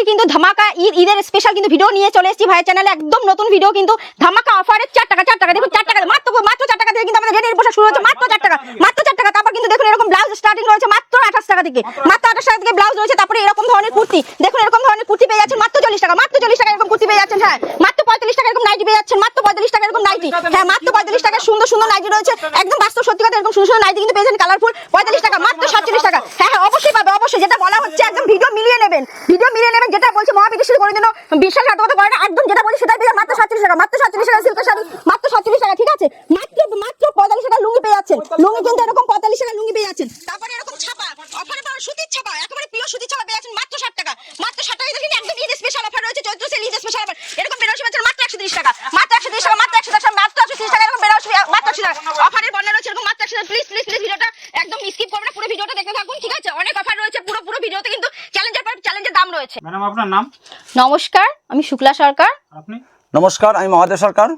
আমাদের কিন্তু ধামাকা ঈদ ঈদের স্পেশাল কিন্তু ভিডিও নিয়ে চলে এসেছি। ভাইয়ের চ্যানেলে একদম নতুন ভিডিও কিন্তু ধামাকা অফারে চার টাকা চার টাকা। দেখুন চার টাকা। মাত্র মাত্র চার টাকা থেকে কিন্তু আমাদের রেডি পোশাক শুরু হচ্ছে মাত্র চার টাকা মাত্র চার টাকা। তারপর কিন্তু দেখুন এরকম ব্লাউজ স্টার্টিং রয়েছে মাত্র আঠাশ টাকা থেকে। মাত্র আঠাশ টাকা থেকে ব্লাউজ রয়েছে। তারপরে এরকম ধরনের কুর্তি। দেখুন এরকম ধরনের কুর্তি পেয়ে যাচ্ছেন মাত্র চল্লিশ টাকা। মাত্র চল্লিশ টাকা এরকম কুর্তি পেয়ে যাচ্ছেন হ্যাঁ। মাত্র পঁয়তাল্লিশ টাকা এরকম নাইটি পেয়ে যাচ্ছেন। মাত্র পঁয়তাল্লিশ টাকা এরকম নাইটি হ্যাঁ মাত্র পঁয়তাল্লিশ টাকা। সুন্দর সুন্দর নাইটি রয়েছে। একদম বাস্তব সত্যি কথা এরকম সুন্দর সুন্দর নাইটি কিন্তু পেয়েছেন কালারফুল পঁয়তাল্লিশ টাকা মাত্র সাতচল্লিশ টাকা। হ্যাঁ হ্যাঁ অবশ্যই পাবে অবশ্যই। যেটা বলা হচ্ছে একদম ভিডিও মিলিয়ে নেবেন। ভিডিও মিলিয়ে নেবেন যেটা বলছে মহাবিদেশি করে দিন বিশ্বাসঘাতকতা করে না। একদম যেটা বলছে সেটাই পেয়ে মাত্র সাতচল্লিশ টাকা, মাত্র সাতচল্লিশ টাকা সিল্কের শাড়ি, মাত্র সাতচল্লিশ টাকা, ঠিক আছে? মাত্র মাত্র পঁয়তাল্লিশ টাকা লুঙ্গি পেয়ে যাচ্ছেন। লুঙ্গি কিন্তু এরকম পঁয়তাল্লিশ টাকা লুঙ্গি পেয়ে যাচ্ছেন। তারপরে এরকম ছাপা অফারে পাওয়া সুতির ছাপা একেবারে প্রিয় সুতির ছাপা পেয়ে যাচ্ছেন মাত্র ষাট টাকা মাত্র ষাট টাকা দেখেন একদম ঈদ স্পেশাল অফার রয়েছে Chaitra sale Eid special offer এরকম বেরোসি পাচ্ছেন মাত্র একশো তিরিশ টাকা মাত্র একশো তিরিশ টাকা মাত্র একশো টাকা মাত্র একশো তিরিশ টাকা এরকম বেরোসি মাত্র একশো টাকা অফারের বর্ণনা রয়েছে এরকম মাত্র একশো প্লিজ প্লিজ প্লিজ ভিডিওটা একদম স্কিপ করবেন না পুরো ভিডিওটা দেখতে থাকুন ঠিক আছে অনেক অফার রয়েছে পুরো পুরো ভিডিওতে কিন্তু চ্যালেঞ্জের পর চ্যালেঞ্জের দাম রয়েছে ম্যাডাম আপনার নাম? নমস্কার আমি শুক্লা সরকার। আপনি? নমস্কার আমি মহাদেব সরকার।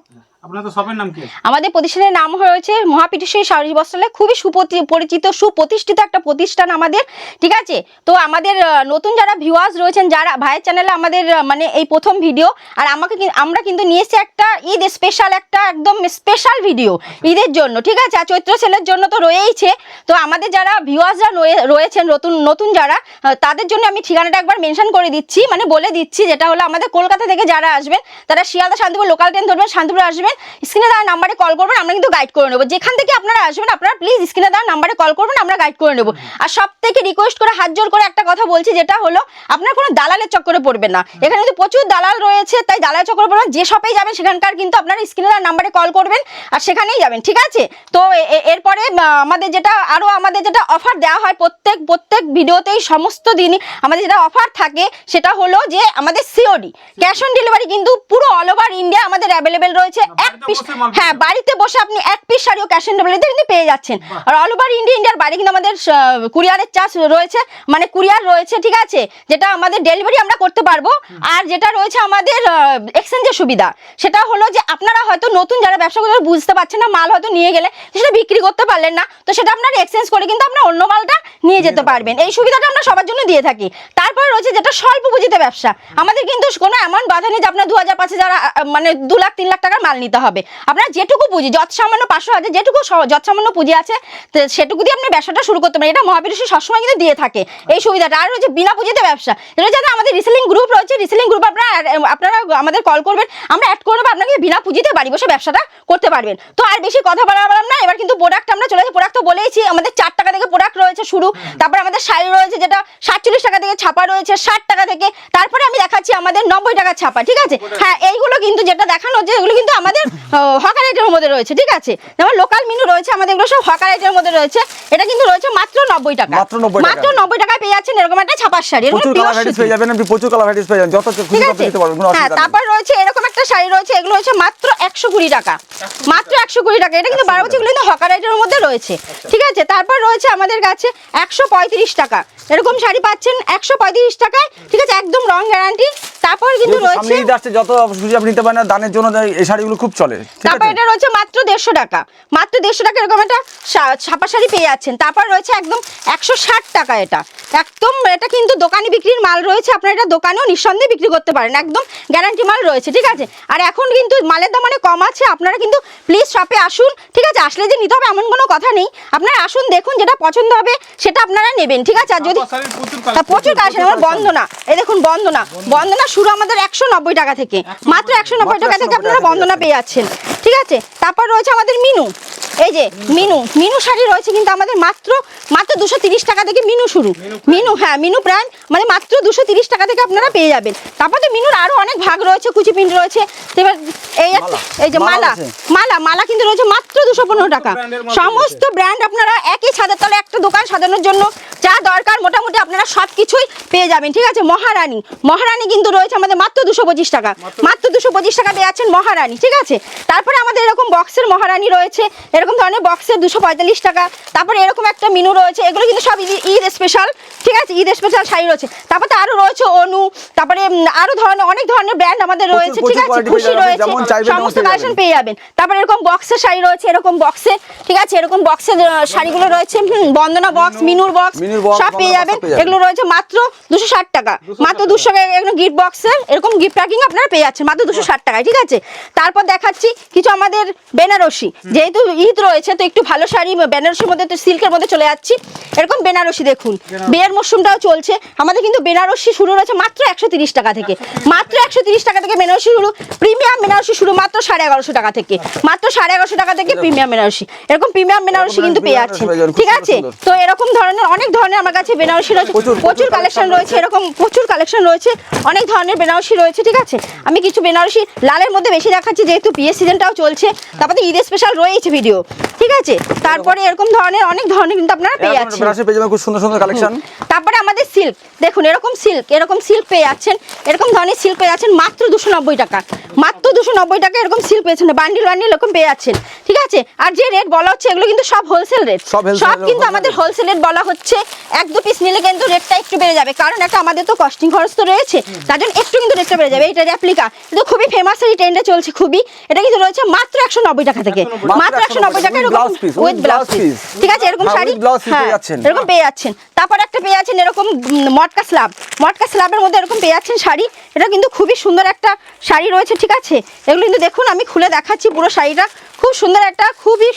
আমাদের প্রতিষ্ঠানের নাম হয়েছে মহাপিটেশ্বরী শাড়ি বস্ত্রালয়, খুবই সুপতি, পরিচিত, সুপ্রতিষ্ঠিত একটা প্রতিষ্ঠান আমাদের, ঠিক আছে? তো আমাদের নতুন যারা ভিউয়ার্স রয়েছেন, যারা ভাইয়ের চ্যানেলে আমাদের মানে এই প্রথম ভিডিও আর আমাকে আমরা কিন্তু নিয়ে এসেছি একটা ঈদ স্পেশাল একটা একদম স্পেশাল ভিডিও ঈদের জন্য, ঠিক আছে? আর চৈত্র সেলের জন্য তো রয়েইছে। তো আমাদের যারা ভিউয়ার্সরা রয়েছেন, নতুন নতুন যারা তাদের জন্য আমি ঠিকানাটা একবার মেনশন করে দিচ্ছি মানে বলে দিচ্ছি, যেটা হলো আমাদের কলকাতা থেকে যারা আসবেন, তারা শিয়ালদা, শান্তিপুর লোকাল ট্রেন ধরবেন, শান্তিপুর আসবেন স্ক্রিনে দেওয়া নাম্বারে কল করবেন আমরা কিন্তু গাইড করে নেব। যেখান থেকে আপনারা আসবেন আপনারা প্লিজ স্ক্রিনে দেওয়া নাম্বারে কল করবেন আমরা গাইড করে নেব। আর সব থেকে রিকোয়েস্ট করে হাত জোর করে একটা কথা বলছি যেটা হলো আপনার কোনো দালালের চক্করে পড়বেন না। এখানে কিন্তু প্রচুর দালাল রয়েছে তাই দালালের চক্করে পড়বেন। যে শপেই যাবেন সেখানকার কিন্তু আপনারা স্ক্রিনে দেওয়া নাম্বারে কল করবেন আর সেখানেই যাবেন ঠিক আছে? তো এরপরে আমাদের যেটা আরও আমাদের যেটা অফার দেওয়া হয় প্রত্যেক প্রত্যেক ভিডিওতেই সমস্ত দিনই আমাদের যেটা অফার থাকে সেটা হলো যে আমাদের সিওডি ক্যাশ অন ডেলিভারি কিন্তু পুরো অল ওভার ইন্ডিয়া আমাদের অ্যাভেলেবেল রয়েছে। এক পিস হ্যাঁ বাড়িতে বসে আপনি এক পিস শাড়িও ক্যাশ অন ডেলিভারিতে কিন্তু পেয়ে যাচ্ছেন। আর অল ওভার ইন্ডিয়া ইন্ডিয়ার বাড়ি কিন্তু আমাদের কুরিয়ারের চার্জ রয়েছে মানে কুরিয়ার রয়েছে ঠিক আছে? যেটা আমাদের ডেলিভারি আমরা করতে পারব। আর যেটা রয়েছে আমাদের এক্সচেঞ্জের সুবিধা। সেটা হলো যে আপনারা হয়তো নতুন যারা ব্যবসা করতে বুঝতে পারছেন না মাল হয়তো নিয়ে গেলে সেটা বিক্রি করতে পারলেন না। তো সেটা আপনারা এক্সচেঞ্জ করে কিন্তু আপনার অন্য মালটা নিয়ে যেতে পারবেন। এই সুবিধাটা আমরা সবার জন্য দিয়ে থাকি। তারপরে রয়েছে যেটা স্বল্প পুঁজিতে ব্যবসা। আমাদের কিন্তু কোনো এমন বাধা নেই যে আপনার দু হাজার পাঁচ হাজার মানে দু লাখ তিন লাখ টাকার মাল নিতে হবে। আপনার যেটুকু পুঁজি যত সামান্য পাঁচশো হাজার যেটুকু যত সামান্য পুঁজি আছে সেটুকু দিয়ে আপনি ব্যবসাটা শুরু করতে পারেন। এটা মহাবিশ্ব সবসময় কিন্তু দিয়ে থাকে। এই সুবিধাটা। আর রয়েছে বিনা পুঁজিতে ব্যবসা। এটা যাতে আমাদের রিসেলিং গ্রুপ রয়েছে রিসেলিং গ্রুপ আপনারা আপনারা আমাদের কল করবেন। আমরা অ্যাড করে নেব আপনাকে বিনা পুঁজিতে বাড়ি বসে ব্যবসাটা করতে পারবেন। তো আর বেশি কথা বলার না এবার কিন্তু প্রোডাক্ট আমরা চলে যাচ্ছি প্রোডাক্ট তো বলেইছি আমাদের চার টাকা থেকে প্রোডাক্ট রয়েছে শুরু। তারপর আমাদের শাড়ি রয়েছে যেটা সাতচল্লিশ টাকা থেকে ছাপা রয়েছে ষাট টাকা থেকে। তারপরে আমি দেখাচ্ছি আমাদের নব্বই টাকা ছাপা ঠিক আছে? হ্যাঁ এইগুলো কিন্তু যেটা দেখানো হচ্ছে এগুলো কিন্তু আমাদের হকার আইটের মধ্যে রয়েছে ঠিক আছে? যেমন লোকাল মেনু রয়েছে আমাদের এগুলো সব হকার আইটের মধ্যে রয়েছে। এটা কিন্তু রয়েছে মাত্র নব্বই টাকা। মাত্র 90 টাকা। মাত্র নব্বই টাকায় পেয়ে যাচ্ছেন এরকম একটা ছাপার শাড়ি। প্রচুর কালার ভ্যারাইটিস পেয়ে যাবেন আপনি প্রচুর কালার ভ্যারাইটিস পেয়ে যাবেন যত খুশি ঠিক আছে? নিতে পারবেন হ্যাঁ তারপর রয়েছে এরকম একটা শাড়ি রয়েছে এগুলো হচ্ছে মাত্র একশো কুড়ি টাকা। মাত্র একশো কুড়ি টাকা। এটা কিন্তু বারো বছর কিন্তু হকার আইটের মধ্যে রয়েছে। ঠিক আছে? তারপর রয়েছে আমাদের কাছে একশো পঁয়ত্রিশ টাকা। এরকম শাড়ি পাচ্ছেন একশো পঁয়ত্রিশ টাকায়। ঠিক আছে একদম রং গ্যারান্টি তারপর কিন্তু রয়েছে আসছে যত আপনি নিতে পারেন দানের জন্য এই শাড়িগুলো খুব চলে। তারপর এটা রয়েছে মাত্র দেড়শো টাকা। মাত্র দেড়শো টাকা এরকম একটা ছাপা শাড়ি পেয়ে যাচ্ছেন। তারপর রয়েছে একদম একশো ষাট টাকা এটা। একদম এটা কিন্তু দোকানে বিক্রির মাল রয়েছে। আপনারা এটা দোকানেও নিঃসন্দেহে বিক্রি করতে পারেন। একদম গ্যারান্টি মাল রয়েছে। ঠিক আছে? আর এখন কিন্তু মালের দাম অনেক কম আছে। আপনারা কিন্তু প্লিজ শপে আসুন। ঠিক আছে? আসলে যে নিতে হবে এমন কোনো কথা নেই। আপনারা আসুন দেখুন যেটা পছন্দ হবে সেটা আপনারা নেবেন। ঠিক আছে? আর যদি প্রচুর কালেকশন আমার বন্দনা। এই দেখুন বন্দনা। বন্দনা। শুরু আমাদের একশো নব্বই টাকা থেকে। মাত্র একশো নব্বই টাকা থেকে আপনারা বন্দনা পেয়ে যাচ্ছেন। ঠিক আছে? তারপর রয়েছে আমাদের মিনু। এই যে মিনু। মিনু। শাড়ি রয়েছে কিন্তু আমাদের মাত্র মাত্র দুশো তিরিশ টাকা থেকে মিনু শুরু। মিনু হ্যাঁ মিনু প্রায় মানে মাত্র দুশো তিরিশ টাকা থেকে আপনারা পেয়ে যাবেন। তারপর তো মিনুর আরও অনেক ভাগ রয়েছে কুচি প্রিন্ট রয়েছে এবার এই এই যে মালা মালা। মালা মালা কিন্তু রয়েছে মাত্র দুশো পনেরো টাকা। সমস্ত ব্র্যান্ড আপনারা একই ছাদের তলে একটা দোকান সাজানোর জন্য যা দরকার মোটামুটি আপনারা সব কিছুই পেয়ে যাবেন ঠিক আছে? মহারানী মহারানী কিন্তু রয়েছে আমাদের মাত্র দুশো পঁচিশ টাকা। মাত্র দুশো পঁচিশ টাকা পেয়ে যাচ্ছেন মহারানী ঠিক আছে? তারপরে আমাদের এরকম বক্সের মহারানী রয়েছে এরকম ধরনের বক্সের দুশো পঁয়তাল্লিশ টাকা। তারপরে এরকম একটা মিনু রয়েছে এগুলো কিন্তু সব ঈদ- স্পেশাল ঠিক আছে? ঈদ স্পেশাল শাড়ি রয়েছে। তারপর তো আরও রয়েছে অনু তারপরে আরও ধরনের অনেক ধরনের ব্র্যান্ড আমাদের রয়েছে ঠিক আছে? খুশি রয়েছে। সমস্ত কালেকশন পেয়ে যাবেন। তারপরে এরকম বক্সের শাড়ি রয়েছে এরকম বক্সে ঠিক আছে? এরকম বক্সের শাড়িগুলো রয়েছে বন্দনা বক্স মিনুর বক্স সব পেয়ে যাবেন। এগুলো রয়েছে মাত্র দুশো ষাট টাকা। মাত্র দুশো গিফট বক্সের এরকম গিফট প্যাকিং আপনারা পেয়ে যাচ্ছেন। মাত্র দুশো ষাট টাকায় ঠিক আছে? তারপর দেখাচ্ছি কিছু আমাদের বেনারসি। যেহেতু ঈদ রয়েছে তো একটু ভালো শাড়ি বেনারসির মধ্যে তো সিল্কের মধ্যে চলে যাচ্ছি। এরকম বেনারসি দেখুন। বিয়ের মরশুমটাও চলছে। আমাদের কিন্তু বেনারসি শুরু রয়েছে মাত্র একশো তিরিশ টাকা থেকে। মাত্র একশো তিরিশ টাকা থেকে বেনারসি শুরু। প্রিমিয়াম বেনারসি শুরু মাত্র সাড়ে এগারোশো টাকা থেকে। মাত্র সাড়ে এগারোশো টাকা থেকে প্রিমিয়াম বেনারসি। এরকম প্রিমিয়াম বেনারসি কিন্তু পেয়ে যাচ্ছেন। খুব ঠিক আছে? তো এরকম ধরনের অনেক ধরনের আমার কাছে বেনারসি রয়েছে। প্রচুর- কালেকশন রয়েছে এরকম প্রচুর কালেকশন রয়েছে। অনেক ধরনের বেনারসি রয়েছে ঠিক আছে? আমি কিছু বেনারসি লালের মধ্যে বেশি দেখাচ্ছি যেহেতু বিয়ের সিজনটাও চলছে। তারপরে ঈদ স্পেশাল রয়েছে ভিডিও ঠিক আছে? তারপরে এরকম ধরনের অনেক ধরনের কিন্তু আপনারা পেয়ে যাচ্ছেন। বেনারসি পেয়ে যাবেন খুব সুন্দর সুন্দর কালেকশন তারপরে আমাদের সিল্ক দেখুন এরকম সিল্ক এরকম সিল্ক পেয়ে যাচ্ছেন। এরকম ধরনের সিল্ক পেয়ে যাচ্ছেন মাত্র দুশো নব্বই টাকা। মাত্র দুশো নব্বই টাকা এরকম সিল্ক পেয়েছেন বান্ডিল বান্ডিল এরকম পেয়ে যাচ্ছেন ঠিক আছে? আর যে রেট বলা হচ্ছে এগুলো কিন্তু সব হোলসেল রেট সব কিন্তু আমাদের হোলসেল রেট বলা হচ্ছে। এক দু পিস নিলে কিন্তু রেটটা একটু বেড়ে যাবে। কারণ একটা আমাদের তো কস্টিং খরচ তো রয়েছে তার জন্য একটু কিন্তু রেটটা বেড়ে যাবে। এটা রেপ্লিকা কিন্তু খুবই ফেমাস এই ট্রেন্ডে চলছে খুবই। এটা কিন্তু রয়েছে মাত্র একশো নব্বই টাকা থেকে। মাত্র একশো নব্বই টাকা এরকম উইথ ব্লাউজ পিস ঠিক আছে? এরকম হ্যাঁ, শাড়ি হ্যাঁ এরকম পেয়ে যাচ্ছেন। তারপর একটা পেয়ে যাচ্ছেন এরকম মটকা স্লাব মটকা স্লাবের মধ্যে এরকম পেয়ে যাচ্ছেন শাড়ি। এটা কিন্তু খুবই সুন্দর একটা শাড়ি রয়েছে ঠিক আছে? এগুলো কিন্তু দেখুন আমি খুলে দেখাচ্ছি পুরো শাড়িটা। খুব সুন্দর একটা খুবই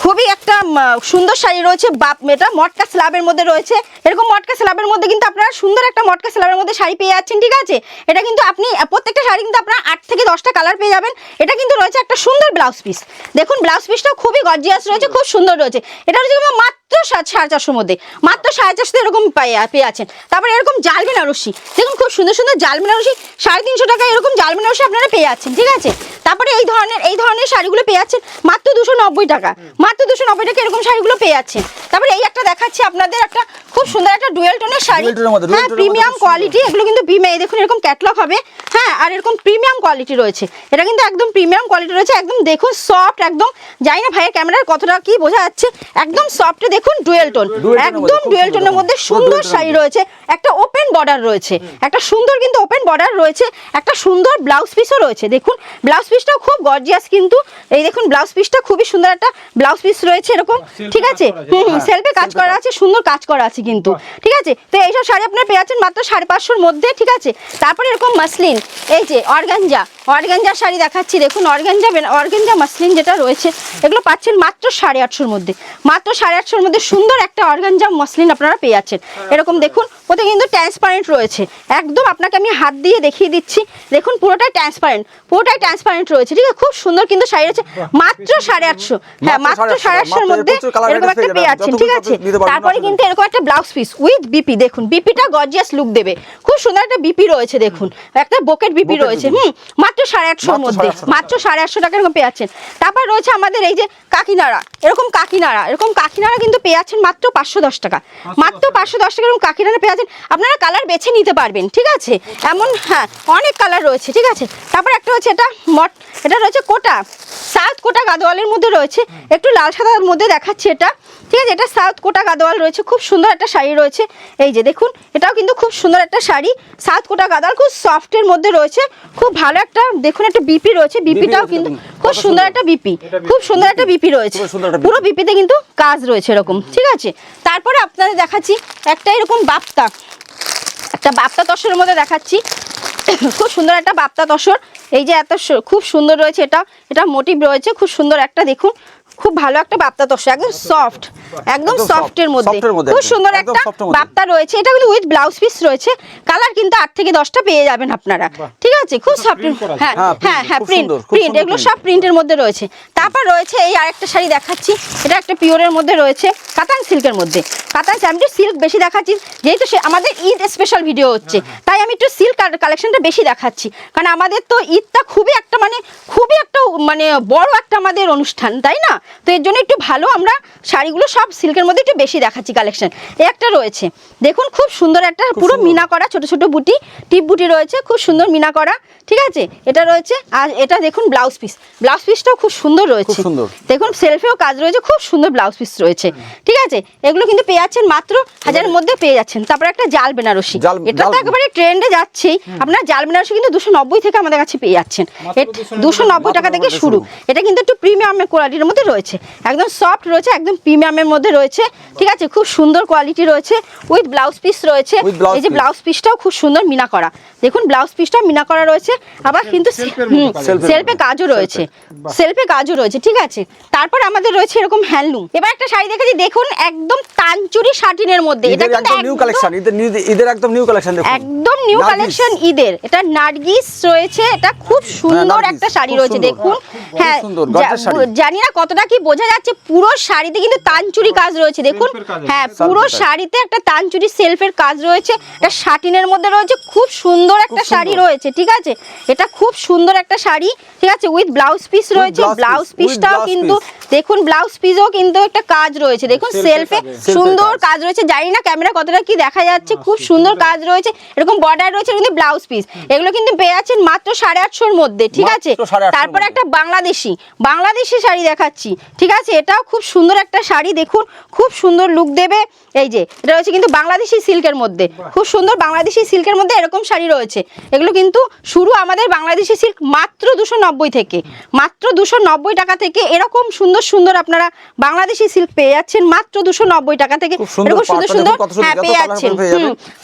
খুবই একটা সুন্দর শাড়ি রয়েছে, বাপ এটা মটকা স্ল্যাবের মধ্যে রয়েছে। এরকম মটকা স্ল্যাবের মধ্যে কিন্তু আপনারা সুন্দর একটা মটকা স্ল্যাবের মধ্যে শাড়ি পেয়ে যাচ্ছেন, ঠিক আছে? এটা কিন্তু আপনি প্রত্যেকটা শাড়ি কিন্তু আপনারা আট থেকে দশটা কালার পেয়ে যাবেন। এটা কিন্তু রয়েছে একটা সুন্দর ব্লাউজ পিস। দেখুন, ব্লাউজ পিসটাও খুবই গর্জিয়াস রয়েছে, খুব সুন্দর রয়েছে। এটা হচ্ছে মাত্র সা- সাড়ে চারশোর মধ্যে, মাত্র সাড়ে চারশো এরকম পেয়ে পেয়ে আছেন তারপরে এরকম জাল বেনারসি দেখুন খুব সুন্দর সুন্দর জাল বেনারসি সাড়ে তিনশো টাকা এরকম জাল বেনারসি আপনারা পেয়ে যাচ্ছেন, ঠিক আছে? তারপরে এই ধরনের এই ধরনের শাড়িগুলো পেয়ে যাচ্ছেন, মাত্র দুশো নব্বই টাকা। মাত্র দুশো নব্বই টাকা এরকম শাড়িগুলো পেয়ে যাচ্ছেন। তারপরে এই একটা দেখাচ্ছি আপনাদের একটা খুব সুন্দর একটা ডুয়েল টোনের শাড়ি। হ্যাঁ প্রিমিয়াম কোয়ালিটি এগুলো কিন্তু প্রিমিয়াম দেখুন এরকম ক্যাটলগ হবে। হ্যাঁ আর এরকম প্রিমিয়াম কোয়ালিটি রয়েছে। এটা কিন্তু একদম প্রিমিয়াম কোয়ালিটি রয়েছে একদম দেখুন সফট একদম জানি না ভাইয়ের ক্যামেরার কতটা কি বোঝা যাচ্ছে একদম সফটে দেখুন ডুয়েল টোন। একদম ডুয়েল টোনের মধ্যে সুন্দর শাড়ি রয়েছে একটা ওপেন বর্ডার রয়েছে। একটা সুন্দর কিন্তু ওপেন বর্ডার রয়েছে একটা সুন্দর ব্লাউজ পিসও রয়েছে। দেখুন ব্লাউজ পিসটাও খুব গর্জিয়াস কিন্তু এই দেখুন ব্লাউজ পিসটা খুবই সুন্দর একটা ব্লাউজ পিস রয়েছে এরকম ঠিক আছে? হুম হুম হ্যাঁ, সেলফে কাজ করা আছে সুন্দর কাজ করা আছে কিন্তু। ঠিক আছে? তো এইসব শাড়ি আপনার পেয়ে যাচ্ছেন মাত্র সাড়ে পাঁচশোর মধ্যে ঠিক আছে? তারপরে এরকম মাসলিন এই যে অর্গানজা অর্গানজা শাড়ি দেখাচ্ছি। দেখুন অর্গানজা অর্গানজা মাসলিন যেটা রয়েছে এগুলো পাচ্ছেন মাত্র সাড়ে আটশোর মধ্যে। মাত্র সাড়ে আটশোর মধ্যে সুন্দর একটা অর্গানজা মসলিন আপনারা পেয়ে যাচ্ছেন। এরকম দেখুন ওতে কিন্তু ট্রান্সপারেন্ট রয়েছে। একদম আপনাকে আমি হাত দিয়ে দেখিয়ে দিচ্ছি। দেখুন পুরোটাই ট্রান্সপারেন্ট পুরোটাই ট্রান্সপারেন্ট রয়েছে। ঠিক আছে? খুব সুন্দর কিন্তু শাড়ি রয়েছে। মাত্র সাড়ে আটশো। হ্যাঁ মাত্র সাড়ে আটশোর মধ্যে এরকম একটা পেয়ে পেয়ে যাচ্ছেন। ঠিক আছে? তারপরে কিন্তু এরকম একটা ব্লাউজ পিস উইথ বিপি দেখুন বিপিটা গর্জিয়াস লুক দেবে। খুব সুন্দর একটা বিপি রয়েছে দেখুন। একটা বোকেট বিপি রয়েছে হুম মাত্র সাড়ে আটশোর মধ্যে মাত্র সাড়ে আটশো টাকা এরকম পেয়ে যাচ্ছেন তারপর রয়েছে আমাদের এই যে কাকিনাড়া এরকম কাকিনাড়া এরকম কাকিনাড়া কিন্তু পেয়ে যাচ্ছেন মাত্র পাঁচশো দশ টাকা। মাত্র পাঁচশো দশ টাকা এরকম কাকিনাড়া পেয়ে যাচ্ছেন আপনারা কালার বেছে নিতে পারবেন ঠিক আছে? এমন হ্যাঁ অনেক কালার রয়েছে ঠিক আছে? তারপর একটা হচ্ছে এটা মট এটা রয়েছে কোটা সাউথ কোটা গাদোয়ালের মধ্যে রয়েছে একটু লাল সাদার মধ্যে দেখাচ্ছি এটা। ঠিক আছে এটা সাউথ কোটা গাদোয়াল রয়েছে খুব সুন্দর একটা শাড়ি রয়েছে। এই যে দেখুন এটাও কিন্তু খুব সুন্দর একটা শাড়ি। সাউথ কোটা গাদোয়াল খুব সফটের মধ্যে রয়েছে খুব ভালো একটা দেখুন একটা বিপি রয়েছে বিপিটাও কিন্তু খুব সুন্দর। একটা বিপি খুব সুন্দর একটা বিপি রয়েছে। পুরো বিপিতে কিন্তু কাজ রয়েছে এরকম ঠিক আছে? তারপরে আপনাদের দেখাচ্ছি একটা এরকম বাপ্তা একটা বাপ্তা তসরের মধ্যে দেখাচ্ছি। খুব সুন্দর একটা বাপ্তা তসর এই যে এত খুব সুন্দর রয়েছে এটা। এটা মোটিভ রয়েছে খুব সুন্দর একটা দেখুন। খুব ভালো একটা বাপ্তা তসর একদম সফট একদম সফটের মধ্যে। এর মধ্যে খুব সুন্দর একটা বাপ্তা রয়েছে। এটা কিন্তু উইথ ব্লাউজ পিস রয়েছে। কালার কিন্তু আট থেকে দশটা পেয়ে যাবেন আপনারা। ঠিক আছে? খুব সফট। হ্যাঁ হ্যাঁ, হ্যাঁ হ্যাঁ প্রিন্ট প্রিন্ট এগুলো সব প্রিন্টের মধ্যে রয়েছে। তারপর রয়েছে এই আরেকটা শাড়ি দেখাচ্ছি। এটা একটা পিওরের মধ্যে রয়েছে কাতান সিল্কের মধ্যে। কাতান সিল্ক বেশি দেখাচ্ছি। যেহেতু সে আমাদের ঈদ স্পেশাল ভিডিও হচ্ছে। তাই আমি একটু সিল্ক কালেকশনটা বেশি দেখাচ্ছি। কারণ আমাদের তো ঈদটা খুবই একটা মানে খুবই একটা মানে বড় একটা আমাদের অনুষ্ঠান তাই না? তো এর জন্য একটু ভালো আমরা শাড়িগুলো সব সিল্কের মধ্যে একটু বেশি দেখাচ্ছি কালেকশন এই একটা রয়েছে। দেখুন খুব সুন্দর একটা পুরো। মিনা করা ছোট ছোট বুটি টিপ বুটি রয়েছে খুব সুন্দর মিনা করা ঠিক আছে? এটা রয়েছে আর এটা দেখুন ব্লাউজ পিস ব্লাউজ পিসটাও খুব সুন্দর রয়েছে। দেখুন সেলফেও কাজ রয়েছে খুব সুন্দর ব্লাউজ পিস রয়েছে ঠিক আছে? এগুলো কিন্তু পেয়ে যাচ্ছেন মাত্র হাজারের মধ্যে পেয়ে যাচ্ছেন। তারপর একটা জাল বেনারসি। এটা তো একেবারে ট্রেন্ডে যাচ্ছেই। আপনার জাল বেনারসি কিন্তু দুশো নব্বই থেকে আমাদের কাছে পেয়ে যাচ্ছেন। দুশো নব্বই টাকা থেকে শুরু। এটা কিন্তু একটু প্রিমিয়ামের কোয়ালিটির মধ্যে রয়েছে। একদম সফট রয়েছে একদম প্রিমিয়ামের মধ্যে রয়েছে। ঠিক আছে খুব সুন্দর কোয়ালিটি রয়েছে। উইথ ব্লাউজ পিস রয়েছে। এই যে ব্লাউজ পিসটাও খুব সুন্দর মিনা করা। দেখুন ব্লাউজ পিসটাও মিনা করা রয়েছে। আবার কিন্তু সেলফে কাজও রয়েছে। সেলফে কাজও রয়েছে ঠিক আছে। তারপর আমাদের রয়েছে এরকম হ্যান্ডলুম এবার একটা শাড়ি দেখেছি দেখুন একদম তানচুরি শাটিনের মধ্যে। এটা কিন্তু একদম নিউ কালেকশন ঈদের একদম নিউ কালেকশন দেখুন। একদম নিউ কালেকশন ঈদের। এটা নার্গিস রয়েছে এটা খুব সুন্দর একটা শাড়ি রয়েছে দেখুন। হ্যাঁ। জানি না কতটা কি বোঝা যাচ্ছে পুরো শাড়িতে কিন্তু তানচুরি কাজ রয়েছে দেখুন। হ্যাঁ পুরো শাড়িতে একটা তানচুরি সেলফের কাজ রয়েছে এটা শাটিনের মধ্যে রয়েছে খুব সুন্দর একটা শাড়ি রয়েছে ঠিক আছে? এটা খুব সুন্দর একটা শাড়ি ঠিক আছে? উইথ ব্লাউজ পিস রয়েছে ব্লাউজ পিসটাও কিন্তু দেখুন ব্লাউজ পিসও কিন্তু একটা কাজ রয়েছে দেখুন সেলফে সুন্দর কাজ। কাজ রয়েছে জানি না ক্যামেরা কতটা কি দেখা যাচ্ছে খুব সুন্দর কাজ। রয়েছে এরকম বর্ডার রয়েছে কিন্তু ব্লাউজ পিস। এগুলো কিন্তু পেয়ে যাচ্ছেন মাত্র সাড়ে আটশোর মধ্যে ঠিক আছে? 850 তারপর একটা বাংলাদেশি বাংলাদেশি শাড়ি দেখাচ্ছি ঠিক আছে? এটাও খুব সুন্দর একটা শাড়ি দেখুন খুব সুন্দর লুক দেবে। এই যে এটা রয়েছে কিন্তু বাংলাদেশি সিল্কের মধ্যে খুব সুন্দর বাংলাদেশি সিল্কের মধ্যে এরকম শাড়ি রয়েছে। এগুলো কিন্তু শুরু আমাদের বাংলাদেশি সিল্ক মাত্র দুশো নব্বই থেকে মাত্র দুশো নব্বই টাকা থেকে এরকম সুন্দর সুন্দর আপনারা বাংলাদেশি সিল্ক পেয়ে যাচ্ছেন মাত্র দুশো নব্বই টাকা থেকে। এরকম সুন্দর সুন্দর হ্যাঁ পেয়ে যাচ্ছেন।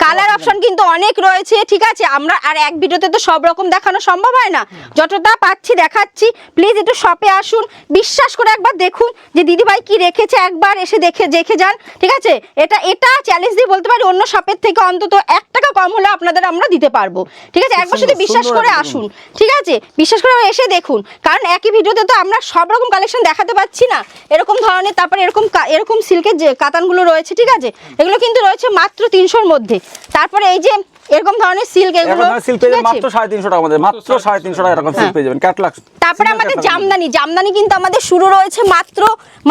কালার অপশন কিন্তু অনেক রয়েছে ঠিক আছে? আমরা আর এক ভিডিওতে তো সব রকম দেখানো সম্ভব হয় না। যতটা পাচ্ছি দেখাচ্ছি। প্লিজ একটু শপে আসুন। বিশ্বাস করে একবার দেখুন যে দিদিভাই কি রেখেছে। একবার এসে দেখে দেখে যান। ঠিক আছে? এটা এটা চ্যালেঞ্জ দিয়ে বলতে পারি অন্য শপের থেকে অন্তত এক টাকা কম হলে আপনাদের আমরা দিতে পারব। ঠিক আছে? একবার শুধু বিশ্বাস করে আসুন। ঠিক আছে? বিশ্বাস করে এসে দেখুন। কারণ একই ভিডিওতে তো আমরা সব রকম কালেকশন দেখাতে পাচ্ছি না। এরকম ধরনের তারপরে এরকম এরকম সিল্কের যে কাতানগুলো রয়েছে ঠিক আছে? এগুলো কিন্তু রয়েছে মাত্র তিনশোর মধ্যে। তারপরে এই যে এরকম ধরনের সিল্ক এগুলো সিল্ক পেয়ে? মাত্র সাড়ে তিনশো টাকা আমাদের মাত্র সাড়ে তিনশো টাকা এরকম সিল্ক পেয়ে যাবেন ক্যাটলাগ তারপরে আমাদের জামদানি জামদানি কিন্তু আমাদের শুরু রয়েছে মাত্র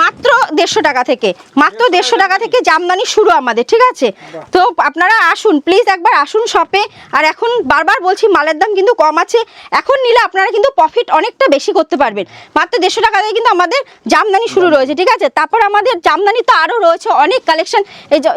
মাত্র দেড়শো টাকা থেকে মাত্র দেড়শো টাকা থেকে জামদানি শুরু আমাদের ঠিক আছে? তো আপনারা আসুন প্লিজ একবার আসুন শপে আর এখন বারবার বলছি মালের দাম কিন্তু কম আছে। এখন নিলে আপনারা কিন্তু প্রফিট অনেকটা বেশি করতে পারবেন। মাত্র দেড়শো টাকা থেকে কিন্তু আমাদের জামদানি শুরু রয়েছে ঠিক আছে? তারপর আমাদের জামদানি তো আরও রয়েছে অনেক কালেকশন এই যে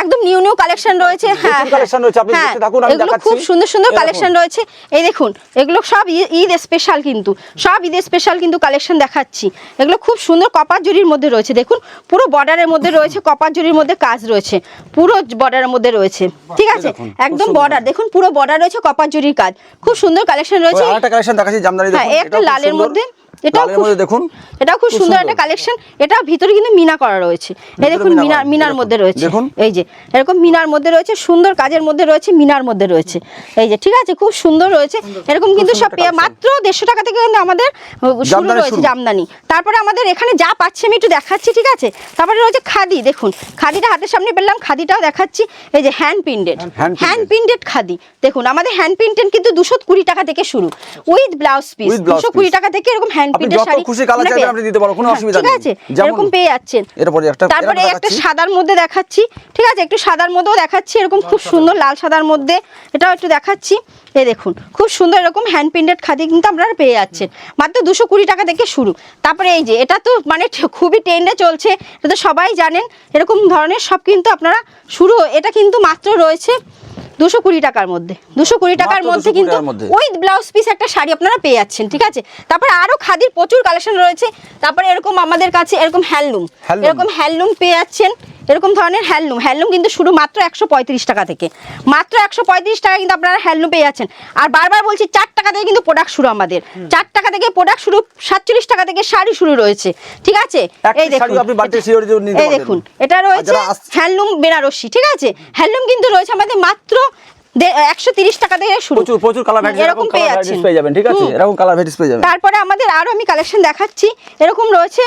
একদম নিউ নিউ কালেকশন রয়েছে হ্যাঁ রয়েছে, আপনি হ্যাঁ, দেখতে থাকুন, আমি দেখাচ্ছি। খুব সুন্দর সুন্দর কালেকশন রয়েছে। এই দেখুন এগুলো সব ঈদ স্পেশাল কিন্তু সব ঈদ স্পেশাল কিন্তু কালেকশন দেখাচ্ছি। এগুলো খুব সুন্দর কপার জরির মধ্যে রয়েছে। দেখুন পুরো বর্ডারের মধ্যে রয়েছে কপার জরির মধ্যে কাজ রয়েছে। পুরো বর্ডারের মধ্যে রয়েছে। ঠিক আছে? একদম বর্ডার দেখুন পুরো বর্ডার রয়েছে কপার জরির কাজ। খুব সুন্দর কালেকশন রয়েছে। আরেকটা কালেকশন দেখাচ্ছি জামদানি হ্যাঁ একটা লালের মধ্যে এটাও খুব মধ্যে দেখুন এটাও খুব সুন্দর। একটা কালেকশন এটা ভিতরে কিন্তু মিনা করা রয়েছে। এই দেখুন মিনা মিনার করা, মিনার দেখুন, মধ্যে রয়েছে। এই যে এরকম মিনার মধ্যে রয়েছে সুন্দর কাজের মধ্যে রয়েছে মিনার মধ্যে রয়েছে। এই যে ঠিক আছে খুব সুন্দর রয়েছে। এরকম কিন্তু সব একটা পেয়ে- collection। মাত্র দেড়শো টাকা থেকে কিন্তু আমাদের শুরু জামদানি রয়েছে জামদানি। তারপরে আমাদের এখানে যা পাচ্ছি আমি একটু দেখাচ্ছি ঠিক আছে? তারপরে রয়েছে খাদি দেখুন। খাদিটা হাতের সামনে পেলাম খাদিটাও দেখাচ্ছি। এই যে hand printed hand printed khadi. দেখুন আমাদের হ্যান্ড প্রিন্টেড কিন্তু দুশো কুড়ি টাকা থেকে শুরু। উইথ ব্লাউজ পিস দুশো কুড়ি টাকা থেকে এরকম হ্যান্ড আপনি শাড়ি খুশি colour চাইবেন আপনি দিতে পারবেন, কোনো অসুবিধা ঠিক আছে এরকম পেয়ে যাচ্ছেন। এরপরে একটা- তারপরে একটা সাদার মধ্যে দেখাচ্ছি ঠিক আছে? একটু সাদার মধ্যেও দেখাচ্ছি এরকম খুব সুন্দর লাল সাদার মধ্যে। এটাও একটু দেখাচ্ছি। এই দেখুন খুব সুন্দর এরকম হ্যান্ড প্রিন্টেড খাদি কিন্তু আপনারা পেয়ে যাচ্ছেন। মাত্র দুশো কুড়ি টাকা থেকে শুরু। তারপরে এই যে এটা তো মানে খুবই ট্রেন্ডে চলছে এটা তো সবাই জানেন। এরকম ধরনের সব কিন্তু আপনারা শুরু এটা কিন্তু মাত্র রয়েছে দুশো কুড়ি টাকার মধ্যে দুশো কুড়ি টাকার মধ্যে কিন্তু। উইথ ব্লাউজ পিস একটা শাড়ি আপনারা পেয়ে যাচ্ছেন ঠিক আছে? তারপরে আরও খাদির প্রচুর কালেকশন রয়েছে। তারপরে এরকম আমাদের কাছে এরকম হ্যান্ডলুম এরকম হ্যান্ডলুম পেয়ে যাচ্ছেন। এরকম ধরনের হ্যান্ডলুম হ্যান্ডলুম কিন্তু শুরু মাত্র একশো পঁয়ত্রিশ টাকা থেকে। মাত্র একশো পঁয়ত্রিশ টাকা কিন্তু আপনারা হ্যান্ডলুম পেয়ে যাচ্ছেন। আর বারবার বলছি চার টাকা থেকে কিন্তু প্রোডাক্ট শুরু আমাদের। চার টাকা থেকে প্রোডাক্ট শুরু সাতচল্লিশ টাকা থেকে শাড়ি শুরু রয়েছে ঠিক আছে? এই দেখুন এই দেখুন এটা রয়েছে হ্যান্ডলুম বেনারসি ঠিক আছে? হ্যান্ডলুম কিন্তু রয়েছে আমাদের মাত্র একশো তিরিশ টাকা শুরু। প্রচুর প্রচুর কালার ভ্যারাইটিস এরকম পেয়ে যাচ্ছেন। পেয়ে যাবেন ঠিক আছে? এরকম কালার ভ্যারাইটিস পেয়ে যাবেন। তারপরে আমাদের আরও আমি কালেকশন দেখাচ্ছি। এরকম রয়েছে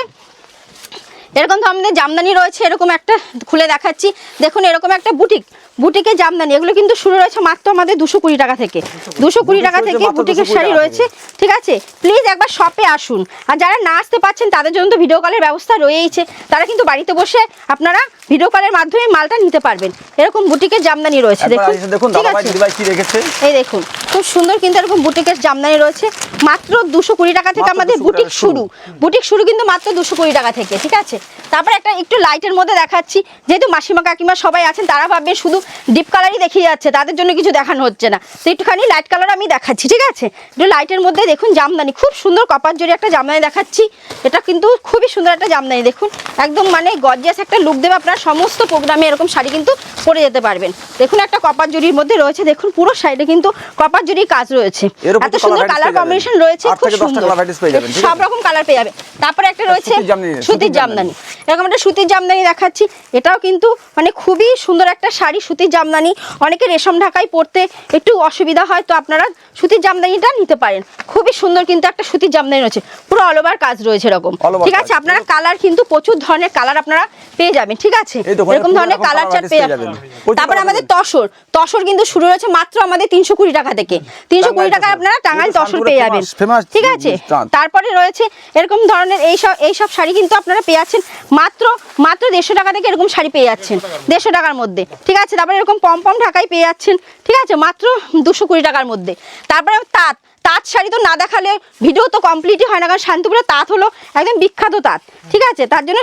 এরকম তো আমাদের জামদানি রয়েছে এরকম একটা খুলে দেখাচ্ছি। দেখুন এরকম একটা বুটিক বুটিকের জামদানি এগুলো কিন্তু শুরু রয়েছে মাত্র আমাদের দুশো কুড়ি টাকা থেকে। দুশো কুড়ি। টাকা থেকে বুটিকের শাড়ি রয়েছে ঠিক আছে? প্লিজ একবার শপে আসুন। আর যারা না আসতে পারছেন তাদের জন্য তো ভিডিও কলের ব্যবস্থা রয়েইছে। তারা কিন্তু বাড়িতে বসে আপনারা ভিডিও কলের মাধ্যমে মালটা নিতে পারবেন। এরকম বুটিকের জামদানি রয়েছে দেখুন। ঠিক আছে? এই দেখুন খুব সুন্দর কিন্তু এরকম বুটিকের জামদানি রয়েছে। মাত্র দুশো কুড়ি টাকা থেকে আমাদের বুটিক শুরু। বুটিক শুরু কিন্তু মাত্র দুশো কুড়ি টাকা থেকে ঠিক আছে? তারপর একটা একটু লাইটের মধ্যে দেখাচ্ছি। যেহেতু মাসিমা কাকিমা সবাই আছেন তারা ভাববে শুধু ডিপ কালারই দেখিয়ে যাচ্ছে তাদের জন্য কিছু দেখানো হচ্ছে না। তো একটুখানি লাইট কালার আমি দেখাচ্ছি ঠিক আছে? একটু লাইটের মধ্যে দেখুন জামদানি খুব সুন্দর কপার জড়ি একটা জামদানি দেখাচ্ছি। এটা কিন্তু খুবই সুন্দর একটা জামদানি দেখুন। একদম মানে গর্জিয়াস একটা লুক দেবে আপনার সমস্ত প্রোগ্রামে এরকম শাড়ি কিন্তু পরে যেতে পারবেন। দেখুন একটা কপার জরির মধ্যে রয়েছে দেখুন পুরো সাইডে কিন্তু কপার জরির কাজ রয়েছে। এত সুন্দর কালার কম্বিনেশন রয়েছে খুব সুন্দর। সব রকম কালার পেয়ে যাবে তারপরে একটা রয়েছে সুতির জামদানি এরকম একটা সুতির জামদানি দেখাচ্ছি এটাও কিন্তু মানে খুবই সুন্দর একটা শাড়ি সুতির জামদানি অনেকে রেশম ঢাকায় পরতে একটু অসুবিধা হয় তো আপনারা সুতির জামদানিটা নিতে পারেন। খুবই সুন্দর কিন্তু একটা সুতির জামদানি রয়েছে পুরো অল ওভার কাজ রয়েছে এরকম। ঠিক আছে আপনারা কালার কিন্তু প্রচুর ধরনের কালার আপনারা পেয়ে যাবেন ঠিক আছে? এরকম ধরনের কালার চার্ট পেয়ে যাবেন। তারপরে আমাদের তসর তসর কিন্তু শুরু হয়েছে মাত্র আমাদের তিনশো কুড়ি টাকা থেকে। তিনশো কুড়ি টাকায় আপনারা টাঙ্গাইল তসর পেয়ে যাবেন। ঠিক আছে? তারপরে রয়েছে এরকম ধরনের এইসব এইসব শাড়ি কিন্তু আপনারা পেয়ে যাচ্ছেন। মাত্র মাত্র দেড়শো টাকা থেকে এরকম শাড়ি পেয়ে যাচ্ছেন দেড়শো টাকার মধ্যে। ঠিক আছে তারপরে এরকম পম পম ঢাকায় পেয়ে যাচ্ছেন, ঠিক আছে? মাত্র দুশো কুড়ি টাকার মধ্যে। তারপরে তাঁত। তাঁত শাড়ি তো না দেখালে ভিডিও তো কমপ্লিটই হয় না, কারণ শান্তিপুরের তাঁত হলো একদম বিখ্যাত তাঁত, ঠিক আছে? তার জন্য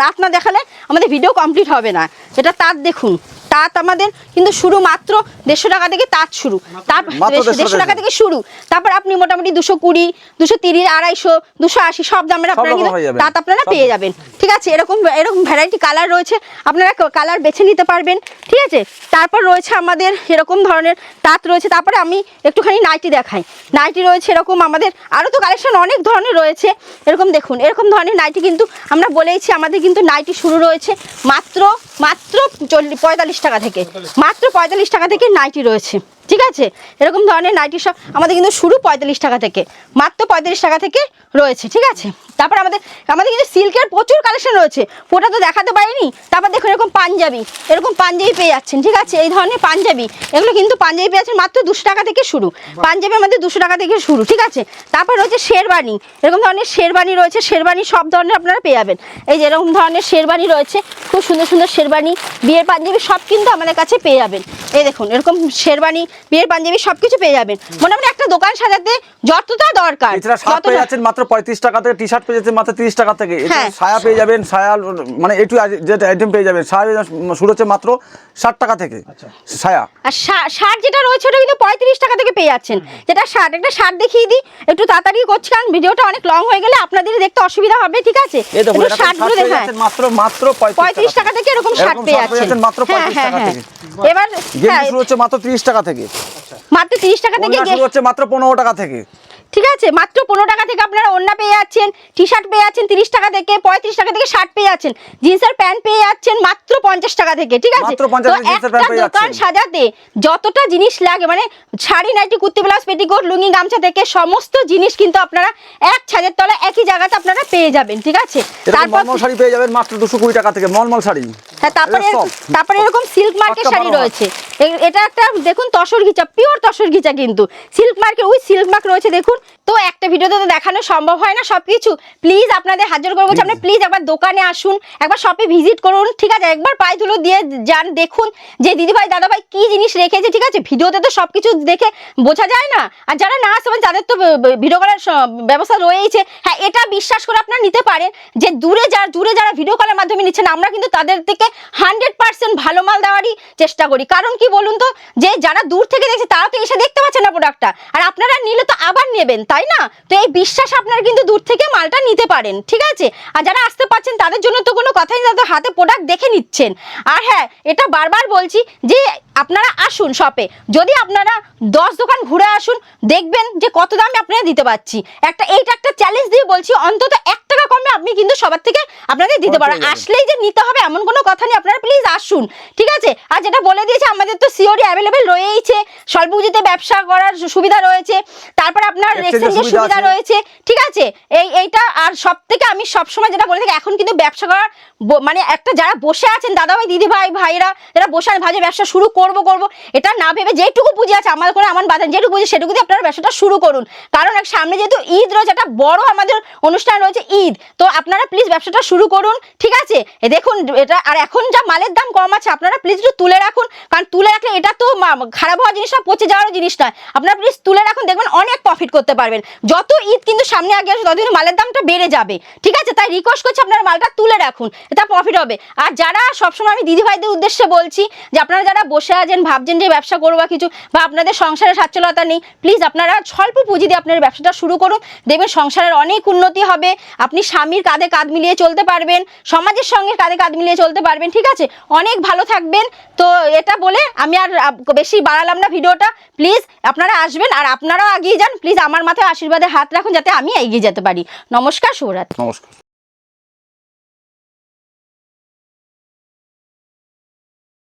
তাঁত না দেখালে আমাদের ভিডিও কমপ্লিট হবে না। এটা তাঁত দেখুন। তাঁত আমাদের কিন্তু শুরু মাত্র দেড়শো টাকা থেকে তাঁত শুরু। তার মাত্র 150 দেড়শো টাকা টাকা। থেকে। শুরু। তারপর আপনি মোটামুটি দুশো কুড়ি দুশো তিরিশ আড়াইশো দুশো আশি সব দামের আপনারা কিন্তু তাঁত আপনারা পেয়ে যাবেন। ঠিক আছে এরকম এরকম ভ্যারাইটি কালার রয়েছে আপনারা কালার বেছে নিতে পারবেন। ঠিক আছে তারপর রয়েছে আমাদের এরকম ধরনের তাঁত রয়েছে। তারপরে আমি একটুখানি নাইটি দেখাই। নাইটি রয়েছে এরকম আমাদের আরও তো কালেকশন অনেক ধরনের রয়েছে। এরকম দেখুন এরকম ধরনের নাইটি কিন্তু আমরা বলেইছি আমাদের কিন্তু নাইটি শুরু রয়েছে মাত্র মাত্র চল্লিশ পঁয়তাল্লিশ টাকা থেকে। মাত্র পঁয়তাল্লিশ টাকা থেকে নাইটি রয়েছে। ঠিক আছে? এরকম ধরনের নাইটি সব আমাদের কিন্তু শুরু পঁয়তাল্লিশ টাকা থেকে। মাত্র পঁয়তাল্লিশ টাকা থেকে রয়েছে। ঠিক আছে? তারপর আমাদের আমাদের কিন্তু সিল্কের প্রচুর কালেকশন রয়েছে। ওটা তো দেখাতে পারিনি। তারপর দেখুন এরকম পাঞ্জাবি। এরকম পাঞ্জাবি পেয়ে যাচ্ছেন। ঠিক আছে? এই ধরনের পাঞ্জাবি। এগুলো কিন্তু পাঞ্জাবি পেয়ে যাচ্ছেন মাত্র দুশো টাকা থেকে শুরু। পাঞ্জাবি আমাদের দুশো টাকা থেকে শুরু। ঠিক আছে? তারপর রয়েছে শেরবানি। এরকম ধরনের শেরবানি রয়েছে। শেরবানি সব ধরনের আপনারা পেয়ে যাবেন। এই যে এরকম ধরনের শেরবানি রয়েছে। খুব সুন্দর সুন্দর শেরবানি। বিয়ের পাঞ্জাবি সব কিন্তু আমাদের কাছে পেয়ে যাবেন। এই দেখুন এরকম শেরবানি বিয়ের পাঞ্জাবি সব কিছু পেয়ে যাবেন। মোটামুটি একটা দোকান সাজাতে যতটা দরকার এছাড়া শার্ট পেয়ে যাচ্ছেন মাত্র পঁয়ত্রিশ টাকা থেকে টি শার্ট পেয়ে যাচ্ছেন মাত্র তিরিশ টাকা থেকে। হ্যাঁ। সায়া পেয়ে যাবেন সায়া মানে এটু যেটা আইটেম পেয়ে যাবেন সায়া শুরু হচ্ছে মাত্র ষাট টাকা থেকে। সায়া। আর শার্ট যেটা রয়েছে ওটা কিন্তু পঁয়ত্রিশ টাকা থেকে পেয়ে যাচ্ছেন। যেটা শার্ট একটা শার্ট দেখিয়ে দিই একটু তাড়াতাড়ি করছি কারণ ভিডিওটা অনেক লং হয়ে গেলে আপনাদের দেখতে অসুবিধা হবে ঠিক আছে? এই দেখুন শার্টগুলো শার্ট পেয়ে দেখায় যাচ্ছেন মাত্র মাত্র পঁয়ত্রিশ টাকা থেকে। এরকম শার্ট পেয়ে যাচ্ছেন। মাত্র হ্যাঁ 35 হ্যাঁ টাকা হ্যাঁ। থেকে। এবার গেঞ্জি হ্যাঁ, শুরু হচ্ছে মাত্র তিরিশ টাকা থেকে। মাত্র তিরিশ টাকা থেকে শুরু হচ্ছে মাত্র পনেরো টাকা থেকে। ঠিক আছে? মাত্র পনেরো টাকা থেকে আপনারা ওড়না পেয়ে যাচ্ছেন টি শার্ট পেয়ে যাচ্ছেন তিরিশ টাকা থেকে পঁয়ত্রিশ টাকা থেকে শার্ট পেয়ে যাচ্ছেন জিন্সের প্যান্ট পেয়ে যাচ্ছেন মাত্র পঞ্চাশ টাকা থেকে ঠিক আছে? তো একটা দোকান সাজাতে যতটা জিনিস লাগে মানে sari nightie kurti blouse petticoat lungi গামছা থেকে সমস্ত জিনিস কিন্তু আপনারা এক ছাদের তলায় একই জায়গাতে আপনারা পেয়ে যাবেন ঠিক আছে? তারপর শাড়ি পেয়ে যাবেন মাত্র দুশো কুড়ি টাকা থেকে মলমল শাড়ি। হ্যাঁ তারপরে তারপরে এরকম সিল্ক মার্কেট শাড়ি রয়েছে। এটা একটা দেখুন তসর ঘিচা পিওর তসর ঘিচা কিন্তু। সিল্ক মার্কেট ওই সিল্ক মার্ক রয়েছে দেখুন। তো একটা ভিডিওতে তো দেখানো সম্ভব হয় না সবকিছু। প্লিজ আপনাদের হাজার করে বলছি আপনি প্লিজ একবার দোকানে আসুন একবার শপে ভিজিট করুন ঠিক আছে? একবার পায়ে ধুলো দিয়ে যান দেখুন যে দিদিভাই দাদাভাই কি জিনিস রেখেছে ঠিক আছে? ভিডিওতে তো সবকিছু দেখে বোঝা যায় না। আর যারা না আসতে পারেন তাদের তো ভিডিও করার ব্যবস্থা রয়েছে হ্যাঁ এটা বিশ্বাস করে আপনারা নিতে পারেন যে দূরে যারা দূরে যারা ভিডিও কলের মাধ্যমে নিচ্ছেন আমরা কিন্তু তাদের থেকে হান্ড্রেড পার্সেন্ট ভালো মাল দেওয়ারই চেষ্টা করি। কারণ কি বলুন তো, যে যারা দূর থেকে দেখছে, তারা তো এসে দেখতে পাচ্ছে না প্রোডাক্টটা আর আপনারা নিলে তো আবার নেবেন, তাই না? তো এই বিশ্বাস আপনারা কিন্তু দূর থেকে মালটা নিতে পারেন, ঠিক আছে? আর যারা আসতে পারছেন, তাদের জন্য তো কোনো কথাই না তো হাতে প্রোডাক্ট দেখে নিচ্ছেন। আর হ্যাঁ এটা বারবার বলছি যে আপনারা আসুন শপে যদি আপনারা দশ দোকান ঘুরে আসুন দেখবেন যে কত দামে আপনারা দিতে পারছি। একটা এইটা একটা চ্যালেঞ্জ দিয়ে বলছি অন্তত এক টাকা কমে আপনি কিন্তু সবার থেকে আপনাদের দিতে পারেন। আসলেই যে নিতে হবে এমন কোনো কথা নেই আপনারা প্লিজ আসুন ঠিক আছে? আর যেটা বলে দিয়েছে আমাদের তো সিওরি অ্যাভেলেবেল রয়েইছে স্বল্প পুঁজিতে ব্যবসা করার সুবিধা রয়েছে তারপর আপনার এক্সচেঞ্জের সুবিধা রয়েছে ঠিক আছে? এই এইটা আর সব থেকে আমি সবসময় যেটা বলে থাকি এখন কিন্তু ব্যবসা করার মানে একটা যারা বসে আছেন দাদাভাই দিদি ভাই ভাইরা যারা বসে আছেন ভাজে ব্যবসা শুরু করব করব। এটা না ভেবে যেটুকু পুঁজি আছে, আমার করে আমার বাজার যেটুকু পুঁজি সেটুকু দিয়ে আপনারা ব্যবসাটা শুরু করুন। কারণ সামনে যেহেতু ঈদ রয়েছে, একটা বড় আমাদের অনুষ্ঠান রয়েছে ঈদ, তো আপনারা প্লিজ ব্যবসাটা শুরু করুন, ঠিক আছে? দেখুন, এটা, আর এখন যা মালের দাম কম আছে, আপনারা প্লিজ একটু তুলে রাখুন, কারণ তুলে রাখলে এটা তো খারাপ হওয়ার জিনিস না, পচে যাওয়ার জিনিস নয়। আপনারা প্লিজ তুলে রাখুন, দেখবেন অনেক প্রফিট করতে পারবেন। যত ঈদ কিন্তু সামনে আগে আসবে ততদিন মালের দামটা বেড়ে যাবে, ঠিক আছে? তাই রিকোয়েস্ট করছি আপনারা মালটা তুলে রাখুন, এটা প্রফিট হবে। আর যারা সবসময় আমি দিদিভাইদের উদ্দেশ্যে বলছি, যে আপনারা যারা বসে আছেন ভাবছেন যে ব্যবসা করব কিছু, বা আপনাদের সংসারে সচ্ছলতা নেই প্লিজ আপনারা স্বল্প পুঁজি দিয়ে আপনার ব্যবসাটা শুরু করুন। দেখবেন সংসারের অনেক উন্নতি হবে, আপনি স্বামীর কাঁধে কাঁধ মিলিয়ে চলতে পারবেন, সমাজের সঙ্গে কাঁধে কাঁধ মিলিয়ে চলতে পারবেন, ঠিক আছে? অনেক ভালো থাকবেন। তো এটা বলে আমি আর বেশি বাড়ালাম না ভিডিওটা। প্লিজ আপনারা আসবেন আর আপনারাও এগিয়ে যান। প্লিজ আমার মাথায় আশীর্বাদে হাত রাখুন যাতে আমি এগিয়ে যেতে পারি। নমস্কার, শুভরাত্রি। নমস্কার।